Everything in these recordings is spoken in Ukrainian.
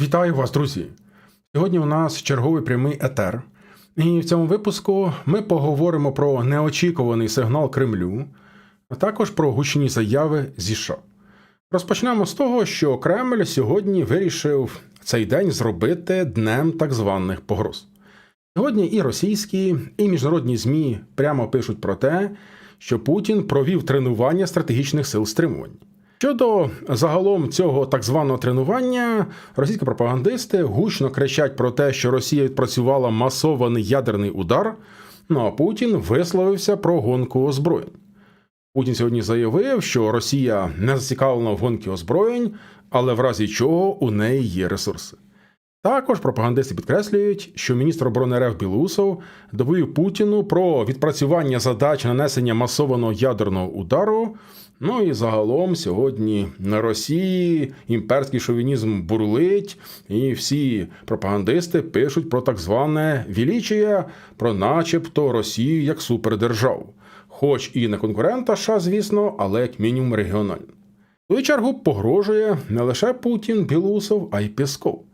Вітаю вас, друзі! Сьогодні у нас черговий прямий етер. І в цьому випуску ми поговоримо про неочікуваний сигнал Кремлю, а також про гучні заяви зі США. Розпочнемо з того, що Кремль сьогодні вирішив цей день зробити днем так званих погроз. Сьогодні і російські, і міжнародні ЗМІ прямо пишуть про те, що Путін провів тренування стратегічних сил стримування. Щодо загалом цього так званого тренування, російські пропагандисти гучно кричать про те, що Росія відпрацювала масований ядерний удар. Ну а Путін висловився про гонку озброєнь. Путін сьогодні заявив, що Росія не зацікавлена в гонці озброєнь, але в разі чого у неї є ресурси. Також пропагандисти підкреслюють, що міністр оборони РФ Білусов доповів Путіну про відпрацювання задач нанесення масованого ядерного удару. Ну і загалом сьогодні на Росії імперський шовінізм бурлить, і всі пропагандисти пишуть про так зване вілічія, про начебто Росію як супердержаву. Хоч і не конкурента США, звісно, але як мінімум регіонально. В свою чергу погрожує не лише Путін, Білусов, а й Пєсков.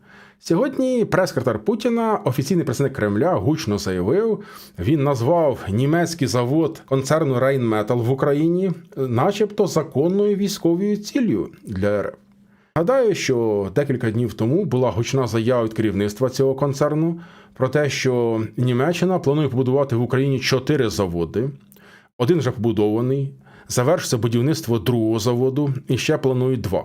Сьогодні прес-секретар Путіна, офіційний представник Кремля, гучно заявив, він назвав німецький завод концерну Рейнметал в Україні, начебто законною військовою ціллю для РФ. Гадаю, що декілька днів тому була гучна заява від керівництва цього концерну про те, що Німеччина планує побудувати в Україні чотири заводи. Один вже побудований, завершиться будівництво другого заводу і ще планують два.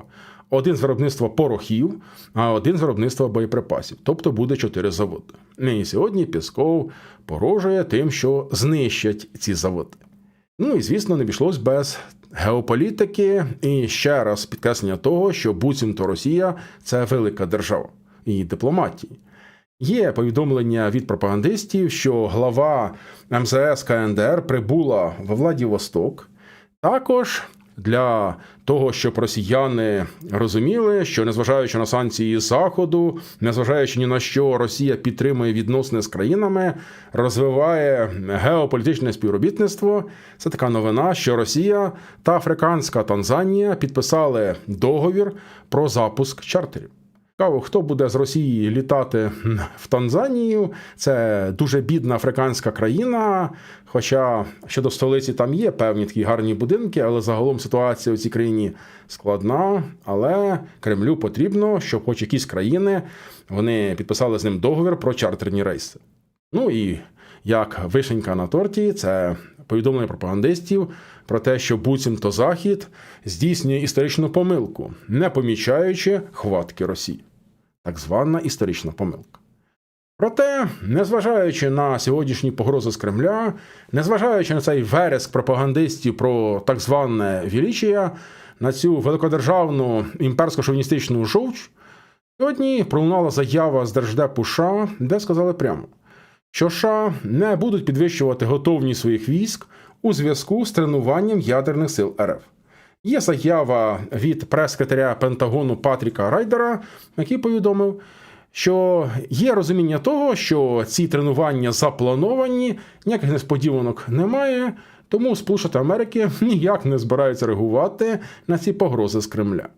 Один з виробництва порохів, а один з виробництва боєприпасів. Тобто буде чотири заводи. І сьогодні Пісков порожує тим, що знищать ці заводи. Ну і звісно, не обійшлось без геополітики і ще раз підкреслення того, що буцімто Росія це велика держава і дипломатії. Є повідомлення від пропагандистів, що глава МЗС КНДР прибула во Владивосток. Також для того, щоб росіяни розуміли, що незважаючи на санкції Заходу, незважаючи ні на що, Росія підтримує відносини з країнами, розвиває геополітичне співробітництво. Це така новина, що Росія та Африканська Танзанія підписали договір про запуск чартерів. Цікаво, хто буде з Росії літати в Танзанію? Це дуже бідна африканська країна. Хоча щодо столиці там є певні такі гарні будинки, але загалом ситуація у цій країні складна. Але Кремлю потрібно, щоб хоч якісь країни вони підписали з ним договір про чартерні рейси. Ну і як вишенька на торті, це повідомлення пропагандистів про те, що буцімто Захід здійснює історичну помилку, не помічаючи хватки Росії. Так звана історична помилка. Проте, незважаючи на сьогоднішні погрози з Кремля, незважаючи на цей вереск пропагандистів про так зване Вілічія, на цю великодержавну імперсько-шовіністичну жовч, сьогодні пролунала заява з Держдепу США, де сказали прямо, що США не будуть підвищувати готовність своїх військ у зв'язку з тренуванням ядерних сил РФ. Є заява від прес-секретаря Пентагону Патріка Райдера, який повідомив, що є розуміння того, що ці тренування заплановані, ніяких несподіванок немає, тому Сполучені Америки ніяк не збираються реагувати на ці погрози з Кремля.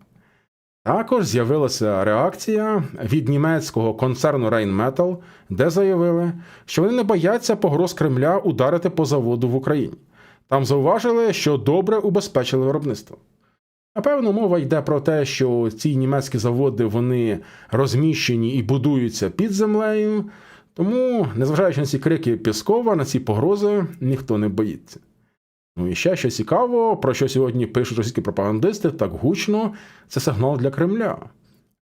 Також з'явилася реакція від німецького концерну Rheinmetall, де заявили, що вони не бояться погроз Кремля ударити по заводу в Україні. Там зауважили, що добре убезпечили виробництво. Напевно, мова йде про те, що ці німецькі заводи вони розміщені і будуються під землею, тому, незважаючи на ці крики Піскова, на ці погрози, ніхто не боїться. Ну і ще що цікаво, про що сьогодні пишуть російські пропагандисти так гучно, це сигнал для Кремля.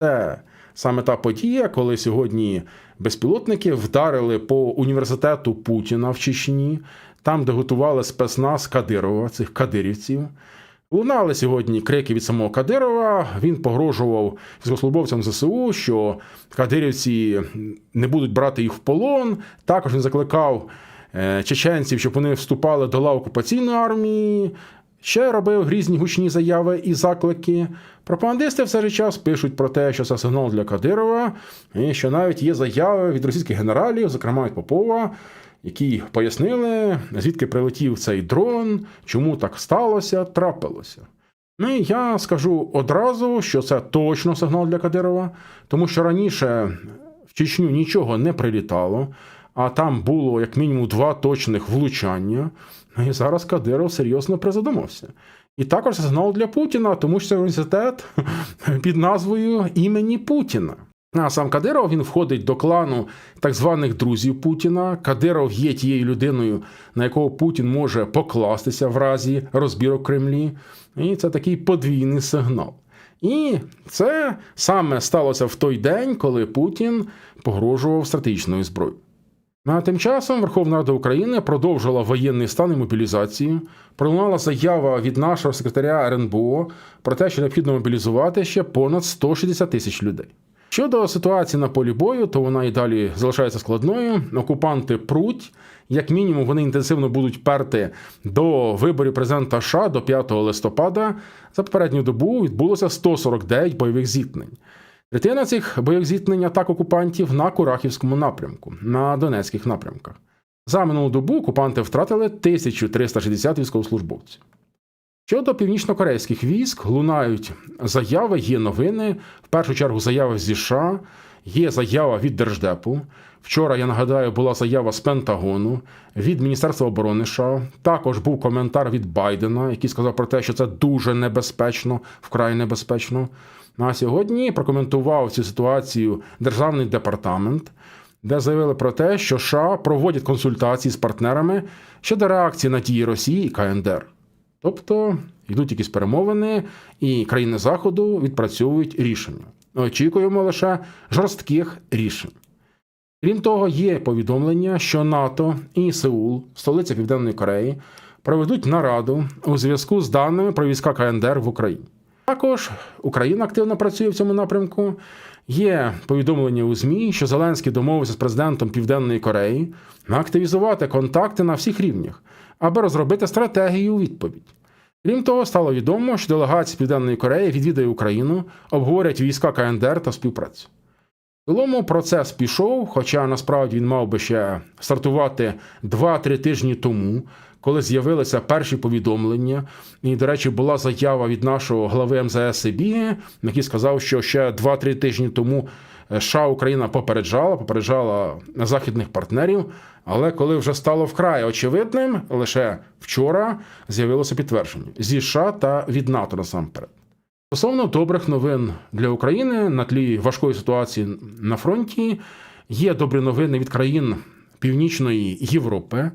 Це саме та подія, коли сьогодні безпілотники вдарили по університету Путіна в Чечні, там, де готували спецназ Кадирова, цих кадирівців. Лунали сьогодні крики від самого Кадирова. Він погрожував військовослужбовцям ЗСУ, що кадирівці не будуть брати їх в полон. Також він закликав е, чеченців, щоб вони вступали до лав окупаційної армії. Ще робив грізні гучні заяви і заклики. Пропагандисти в цей час пишуть про те, що це сигнал для Кадирова, і що навіть є заяви від російських генералів, зокрема від Попова, які пояснили, звідки прилетів цей дрон, чому так сталося, трапилося. Ну і я скажу одразу, що це точно сигнал для Кадирова, тому що раніше в Чечню нічого не прилітало, а там було як мінімум два точних влучання. Ну і зараз Кадиров серйозно призадумався. І також сигнал для Путіна, тому що це університет під назвою імені Путіна. А сам Кадиров він входить до клану так званих друзів Путіна. Кадиров є тією людиною, на якого Путін може покластися в разі розбірок Кремлі. І це такий подвійний сигнал. І це саме сталося в той день, коли Путін погрожував стратегічною зброєю. Ну, А тим часом Верховна Рада України продовжила воєнний стан і мобілізацію. Пролунала заява від нашого секретаря РНБО про те, що необхідно мобілізувати ще понад 160 тисяч людей. Щодо ситуації на полі бою, то вона і далі залишається складною. Окупанти пруть, як мінімум, вони інтенсивно будуть перти до виборів президента США до 5 листопада. За попередню добу відбулося 149 бойових зіткнень. Третина цих бойових зіткнень атак окупантів на Курахівському напрямку, на Донецьких напрямках. За минулу добу окупанти втратили 1360 військовослужбовців. Щодо північнокорейських військ лунають заяви, є новини. В першу чергу заяви зі США, є заява від Держдепу. Вчора, я нагадаю, була заява з Пентагону від Міністерства оборони США. Також був коментар від Байдена, який сказав про те, що це дуже небезпечно, вкрай небезпечно. А сьогодні прокоментував цю ситуацію Державний департамент, де заявили про те, що США проводять консультації з партнерами щодо реакції на дії Росії і КНДР. Тобто йдуть якісь перемовини, і країни Заходу відпрацьовують рішення. Очікуємо лише жорстких рішень. Крім того, є повідомлення, що НАТО і Сеул, столиця Південної Кореї, проведуть нараду у зв'язку з даними про війська КНДР в Україні. Також Україна активно працює в цьому напрямку. Є повідомлення у ЗМІ, що Зеленський домовився з президентом Південної Кореї активізувати контакти на всіх рівнях, аби розробити стратегію у відповідь. Крім того, стало відомо, що делегація Південної Кореї відвідає Україну, обговорять війська КНДР та співпрацю. Цілому процес пішов, хоча насправді він мав би ще стартувати 2-3 тижні тому, коли з'явилися перші повідомлення. І, до речі, була заява від нашого глави МЗС Сибіги, який сказав, що ще 2-3 тижні тому США Україна попереджала, попереджала західних партнерів. Але коли вже стало вкрай очевидним, лише вчора з'явилося підтвердження зі США та від НАТО насамперед. Стосовно добрих новин для України на тлі важкої ситуації на фронті є добрі новини від країн Північної Європи.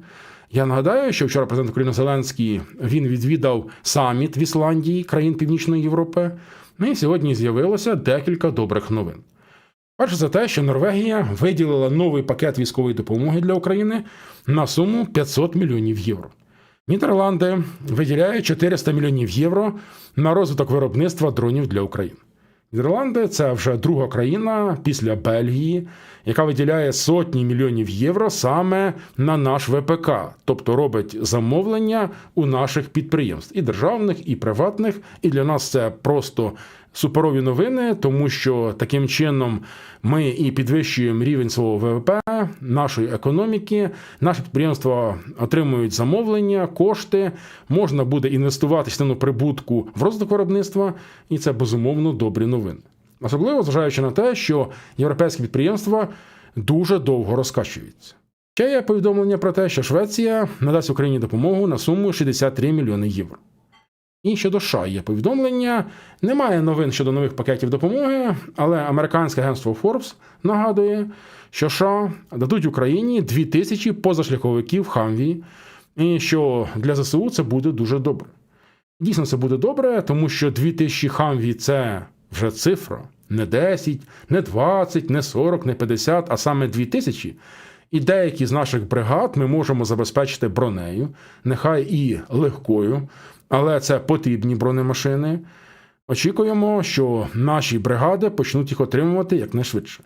Я нагадаю, що вчора президент України Зеленський він відвідав саміт в Ісландії країн Північної Європи. Ну і сьогодні з'явилося декілька добрих новин. Перше за те, що Норвегія виділила новий пакет військової допомоги для України на суму 500 мільйонів євро. Нідерланди виділяє 400 мільйонів євро на розвиток виробництва дронів для України. Нідерланди це вже друга країна після Бельгії, яка виділяє сотні мільйонів євро саме на наш ВПК, тобто робить замовлення у наших підприємств і державних, і приватних. І для нас це просто суперові новини, тому що таким чином ми і підвищуємо рівень свого ВВП, нашої економіки, наші підприємства отримують замовлення, кошти, можна буде інвестувати частину прибутку в розвиток виробництва, і це безумовно добрі новини. Особливо зважаючи на те, що європейські підприємства дуже довго розкачуються. Ще є повідомлення про те, що Швеція надасть Україні допомогу на суму 63 мільйони євро. І щодо США є повідомлення. Немає новин щодо нових пакетів допомоги, але американське агентство Forbes нагадує, що США дадуть Україні 2000 позашляховиків Хамві, і що для ЗСУ це буде дуже добре. Дійсно, це буде добре, тому що 2000 Хамві це вже цифра. Не 10, не 20, не 40, не 50, а саме 2000. І деякі з наших бригад ми можемо забезпечити бронею, нехай і легкою, але це потрібні бронемашини. Очікуємо, що наші бригади почнуть їх отримувати якнайшвидше.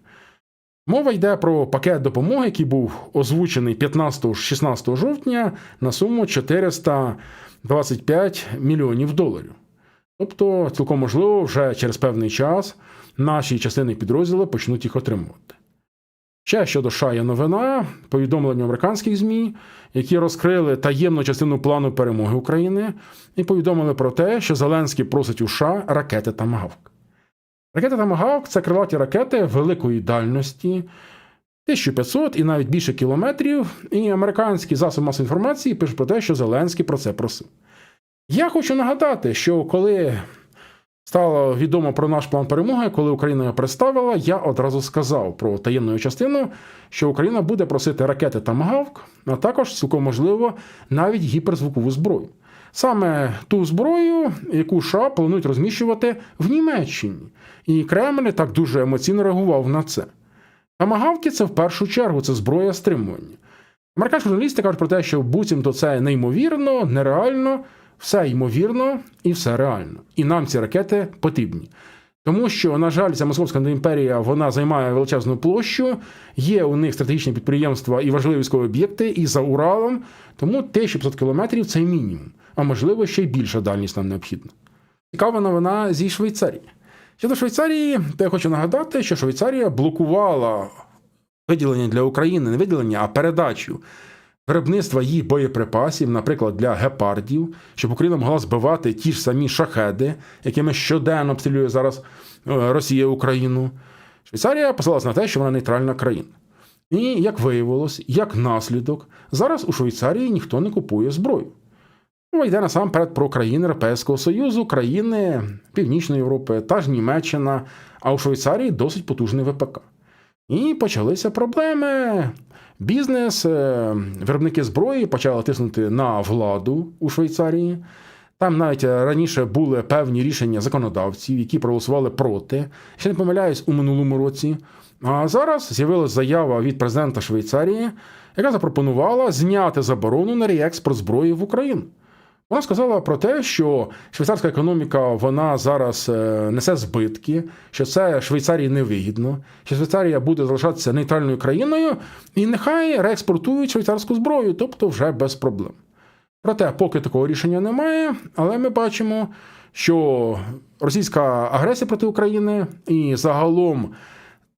Мова йде про пакет допомоги, який був озвучений 15-16 жовтня на суму 425 мільйонів доларів. Тобто, цілком можливо, вже через певний час наші частини підрозділи почнуть їх отримувати. Ще щодо США є новина, повідомлення американських ЗМІ, які розкрили таємну частину плану перемоги України і повідомили про те, що Зеленський просить у США ракети Тамагавк. Ракети Тамагавк це крилаті ракети великої дальності, 1500 і навіть більше кілометрів. І американські засоби масової інформації пишуть про те, що Зеленський про це просив. Я хочу нагадати, що коли стало відомо про наш план перемоги, коли Україна його представила, я одразу сказав про таємну частину, що Україна буде просити ракети Тамагавк, а також цілком можливо навіть гіперзвукову зброю. Саме ту зброю, яку США планують розміщувати в Німеччині. І Кремль так дуже емоційно реагував на це. Тамагавки це в першу чергу це зброя стримування. Американські журналісти кажуть про те, що буцімто це неймовірно, нереально, все ймовірно і все реально. І нам ці ракети потрібні. Тому що, на жаль, ця московська імперія вона займає величезну площу, є у них стратегічні підприємства і важливі військові об'єкти, і за Уралом. Тому 1500 кілометрів це мінімум, а можливо ще й більша дальність нам необхідна. Цікава новина зі Швейцарії. Щодо Швейцарії, то я хочу нагадати, що Швейцарія блокувала виділення для України, не виділення, а передачу виробництва її боєприпасів, наприклад, для гепардів, щоб Україна могла збивати ті ж самі шахеди, якими щоденно обстрілює зараз е, Росія Україну. Швейцарія посилалася на те, що вона нейтральна країна. І як виявилось, як наслідок, зараз у Швейцарії ніхто не купує зброю. Мова йде насамперед про країни Європейського Союзу, країни Північної Європи, та ж Німеччина, а у Швейцарії досить потужний ВПК. І почалися проблеми. Бізнес, е, виробники зброї почали тиснути на владу у Швейцарії. Там навіть раніше були певні рішення законодавців, які проголосували проти. Ще не помиляюсь у минулому році. А зараз з'явилася заява від президента Швейцарії, яка запропонувала зняти заборону на реекспорт зброї в Україну. Вона сказала про те, що швейцарська економіка вона зараз е, несе збитки, що це Швейцарії невигідно, що Швейцарія буде залишатися нейтральною країною, і нехай реекспортують швейцарську зброю, тобто вже без проблем. Проте, поки такого рішення немає, але ми бачимо, що російська агресія проти України і загалом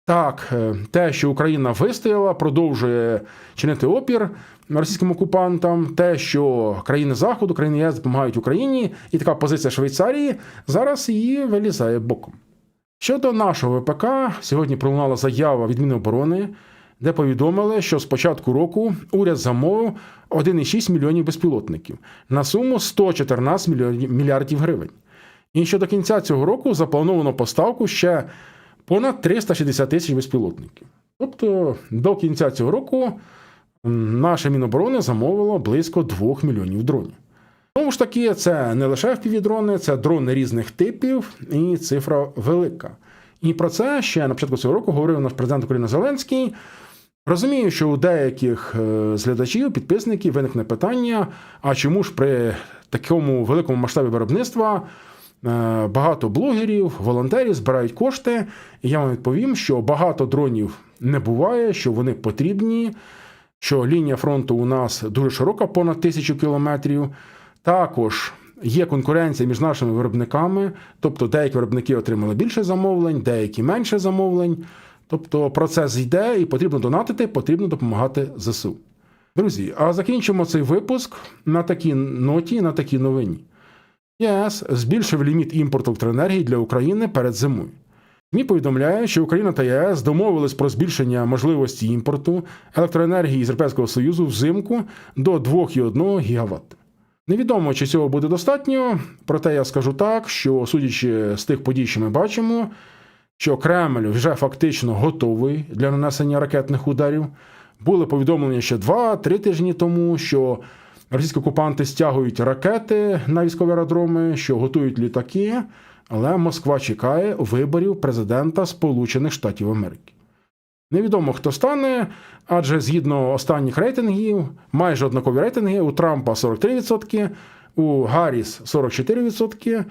так, е, те, що Україна вистояла, продовжує чинити опір російським окупантам, те, що країни Заходу, країни ЄС допомагають Україні, і така позиція Швейцарії зараз її вилізає боком. Щодо нашого ВПК, сьогодні пролунала заява від Міноборони, де повідомили, що з початку року уряд замовив 1,6 мільйонів безпілотників на суму 114 мільярдів гривень. І що до кінця цього року заплановано поставку ще понад 360 тисяч безпілотників. Тобто до кінця цього року наша Міноборони замовило близько 2 мільйонів дронів. Знову ж таки, це не лише впівдрони, це дрони різних типів, і цифра велика. І про це ще на початку цього року говорив наш президент України Зеленський. Розумію, що у деяких е, з глядачів, підписників виникне питання: а чому ж при такому великому масштабі виробництва багато блогерів, волонтерів збирають кошти. І я вам відповім, що багато дронів не буває, що вони потрібні, що лінія фронту у нас дуже широка, понад тисячу кілометрів. Також є конкуренція між нашими виробниками, тобто деякі виробники отримали більше замовлень, деякі менше замовлень. Тобто процес йде і потрібно донатити, потрібно допомагати ЗСУ. Друзі, а закінчимо цей випуск на такій ноті, на такій новині. ЄС збільшив ліміт імпорту електроенергії для України перед зимою. ЗМІ повідомляє, що Україна та ЄС домовились про збільшення можливості імпорту електроенергії з Європейського Союзу взимку до 2,1 ГВт. Невідомо, чи цього буде достатньо, проте я скажу так, що судячи з тих подій, що ми бачимо, що Кремль вже фактично готовий для нанесення ракетних ударів. Були повідомлення ще 2-3 тижні тому, що Російські окупанти стягують ракети на військові аеродроми, що готують літаки, але Москва чекає виборів президента Сполучених Штатів Америки. Невідомо хто стане, адже згідно останніх рейтингів, майже однакові рейтинги у Трампа 43%, у Гарріс 44%.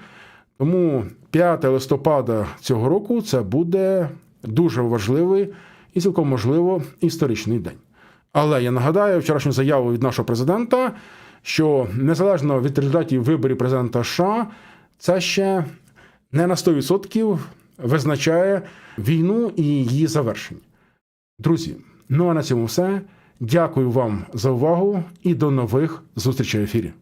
Тому 5 листопада цього року це буде дуже важливий і цілком можливо історичний день. Але я нагадаю вчорашню заяву від нашого президента, що незалежно від результатів виборів президента США, це ще не на 100% визначає війну і її завершення. Друзі, Ну а на цьому все. Дякую вам за увагу і до нових зустрічей в ефірі.